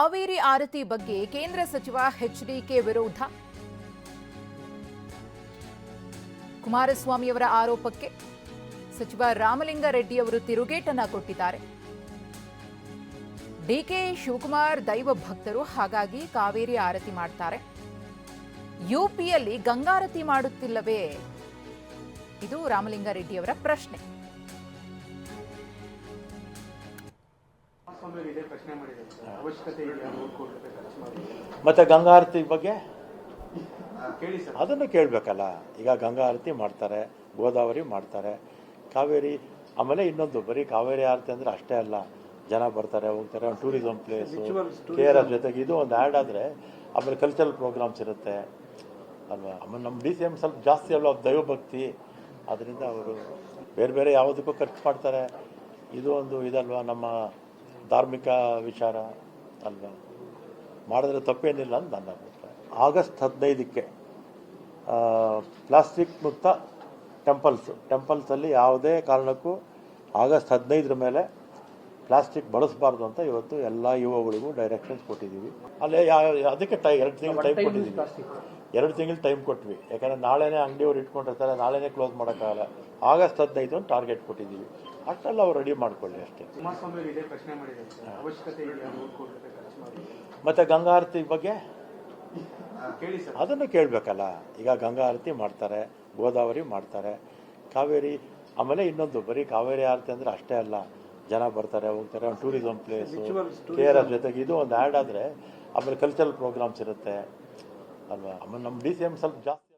ಕಾವೇರಿ ಆರತಿ ಬಗ್ಗೆ ಕೇಂದ್ರ ಸಚಿವ ಎಚ್ಡಿಕೆ ವಿರೋಧ. ಕುಮಾರಸ್ವಾಮಿಯವರ ಆರೋಪಕ್ಕೆ ಸಚಿವ ರಾಮಲಿಂಗಾರೆಡ್ಡಿ ಅವರು ತಿರುಗೇಟನ್ನ ಕೊಟ್ಟಿದ್ದಾರೆ. ಡಿಕೆ ಶಿವಕುಮಾರ್ ದೈವ ಭಕ್ತರು ಹಾಗಾಗಿ ಕಾವೇರಿ ಆರತಿ ಮಾಡ್ತಾರೆ. ಯುಪಿಯಲ್ಲಿ ಗಂಗಾರತಿ ಮಾಡುತ್ತಿಲ್ಲವೇ? ಇದು ರಾಮಲಿಂಗಾರೆಡ್ಡಿಯವರ ಪ್ರಶ್ನೆ. ಮಾಡಿ. ಗಂಗಾ ಆರತಿ ಬಗ್ಗೆ? ಅದನ್ನು ಕೇಳಬೇಕಲ್ಲ. ಈಗ ಗಂಗಾ ಆರತಿ ಮಾಡ್ತಾರೆ ಗೋದಾವರಿ ಮಾಡ್ತಾರೆ ಕಾವೇರಿ ಆಮೇಲೆ ಇನ್ನೊಂದು ಬರೀ ಕಾವೇರಿ ಆರತಿ ಅಂದರೆ ಅಷ್ಟೇ ಅಲ್ಲ. ಜನ ಬರ್ತಾರೆ ಹೋಗ್ತಾರೆ ಒಂದು ಟೂರಿಸಂ ಪ್ಲೇಸು ಕೇರ್ ಜೊತೆಗೆ ಇದು ಒಂದು ಆ್ಯಡ್ ಆದರೆ ಆಮೇಲೆ ಕಲ್ಚರಲ್ ಪ್ರೋಗ್ರಾಮ್ಸ್ ಇರುತ್ತೆ. ಅಲ್ವಾ? ಆಮೇಲೆ ನಮ್ಮ ಡಿ ಸಿ ಎಂ ಸ್ವಲ್ಪ ಜಾಸ್ತಿ ಅಲ್ವ ದೈವಭಕ್ತಿ. ಅದರಿಂದ ಅವರು ಬೇರೆ ಬೇರೆ ಯಾವುದಕ್ಕೂ ಖರ್ಚು ಮಾಡ್ತಾರೆ. ಇದು ಒಂದು ಇದಲ್ವಾ? ನಮ್ಮ ಧಾರ್ಮಿಕ ವಿಚಾರ ಅಲ್ವಾ? ಮಾಡಿದ್ರೆ ತಪ್ಪೇನಿಲ್ಲ ಅಂತ ನನ್ನ ಅಭಿಪ್ರಾಯ. ಆಗಸ್ಟ್ ಹದಿನೈದಕ್ಕೆ ಪ್ಲಾಸ್ಟಿಕ್ ಮುಕ್ತ ಟೆಂಪಲ್ಸ್ ಟೆಂಪಲ್ಸಲ್ಲಿ ಯಾವುದೇ ಕಾರಣಕ್ಕೂ ಆಗಸ್ಟ್ ಹದಿನೈದರ ಮೇಲೆ ಪ್ಲಾಸ್ಟಿಕ್ ಬಳಸಬಾರ್ದು ಅಂತ ಇವತ್ತು ಎಲ್ಲ ಯುವಗಳಿಗೂ ಡೈರೆಕ್ಷನ್ಸ್ ಕೊಟ್ಟಿದ್ದೀವಿ. ಅಲ್ಲೇ ಯಾವ ಅದಕ್ಕೆ ಟೈ ಎರಡು ತಿಂಗಳು ಟೈಮ್ ಕೊಟ್ಟಿದ್ದೀವಿ. ಎರಡು ತಿಂಗಳು ಟೈಮ್ ಕೊಟ್ವಿ. ಯಾಕಂದರೆ ನಾಳೆನೇ ಅಂಗಡಿಯವ್ರು ಇಟ್ಕೊಂಡಿರ್ತಾರೆ ನಾಳೆನೇ ಕ್ಲೋಸ್ ಮಾಡೋಕ್ಕಾಗಲ್ಲ. ಆಗಸ್ಟ್ ಹದಿನೈದು ಅಂತ ಟಾರ್ಗೆಟ್ ಕೊಟ್ಟಿದ್ದೀವಿ. ಅಷ್ಟೆಲ್ಲ ಅವ್ರು ರೆಡಿ ಮಾಡ್ಕೊಳ್ಳಿ ಅಷ್ಟೇ. ಮತ್ತೆ ಗಂಗಾ ಆರತಿ ಬಗ್ಗೆ? ಅದನ್ನು ಕೇಳಬೇಕಲ್ಲ. ಈಗ ಗಂಗಾ ಆರತಿ ಮಾಡ್ತಾರೆ ಗೋದಾವರಿ ಮಾಡ್ತಾರೆ ಕಾವೇರಿ ಆಮೇಲೆ ಇನ್ನೊಂದು ಬರೀ ಕಾವೇರಿ ಆರತಿ ಅಂದರೆ ಅಷ್ಟೇ ಅಲ್ಲ. ಜನ ಬರ್ತಾರೆ ಹೋಗ್ತಾರೆ ಒಂದು ಟೂರಿಸಂ ಪ್ಲೇಸು ಕೆ ಆರ್ ಜೊತೆಗೆ ಇದು ಒಂದು ಆ್ಯಡ್ ಆದರೆ ಆಮೇಲೆ ಕಲ್ಚರಲ್ ಪ್ರೋಗ್ರಾಮ್ಸ್ ಇರುತ್ತೆ. ಅಲ್ವಾ? ಆಮೇಲೆ ನಮ್ಮ ಡಿ ಸಿ ಎಂ ಸ್ವಲ್ಪ ಜಾಸ್ತಿ